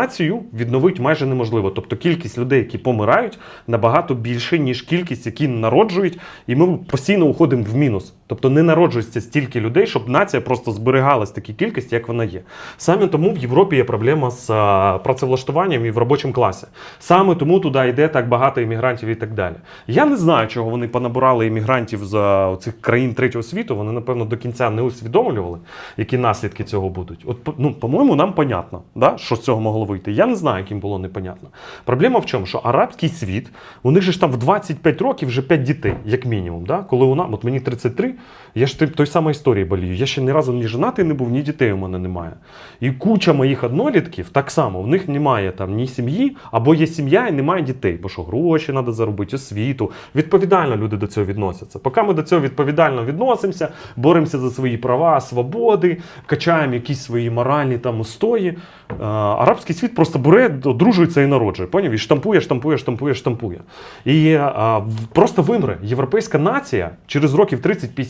націю відновити майже неможливо. Тобто кількість людей, які помирають, набагато більше, ніж кількість, які народжують, і ми постійно уходимо в мінус. Тобто не народжується стільки людей, щоб нація просто зберігалась в такій кількості, як вона є. Саме тому в Європі є проблема з працевлаштуванням і в робочому класі. Саме тому туди йде так багато іммігрантів і так далі. Я не знаю, чого вони понабирали іммігрантів з цих країн третього світу. Вони, напевно, до кінця не усвідомлювали, які наслідки цього будуть. От, ну, по-моєму, нам понятно, да, що з цього могло вийти. Я не знаю, яким було непонятно. Проблема в чому? Що арабський світ, у них же ж там в 25 років вже 5 дітей, як мінімум. Да? Коли у нас, от мені 33, я ж той самої історії болію. Я ще ні разу ні женатий не був, ні дітей у мене немає. І куча моїх однолітків так само, в них немає там ні сім'ї, або є сім'я і немає дітей, бо що гроші треба заробити, освіту. Відповідально люди до цього відносяться. Поки ми до цього відповідально відносимося, боремося за свої права, свободи, качаємо якісь свої моральні там устої. е, Арабський світ просто бере, одружується і народжує. Поняв? І штампує, штампує, штампує, штампує. І е, просто вимре. Європейська нація через років 30-50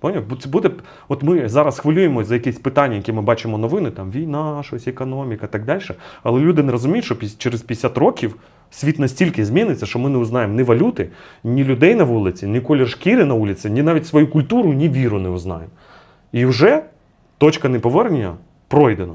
Поняв? Це буде, от ми зараз хвилюємося за якісь питання, які ми бачимо новини, там війна, щось, економіка, так далі. Але люди не розуміють, що через 50 років світ настільки зміниться, що ми не узнаємо ні валюти, ні людей на вулиці, ні колір шкіри на вулиці, ні навіть свою культуру, ні віру не узнаємо. І вже точка неповернення пройдена.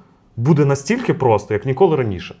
буде настільки просто, як ніколи раніше.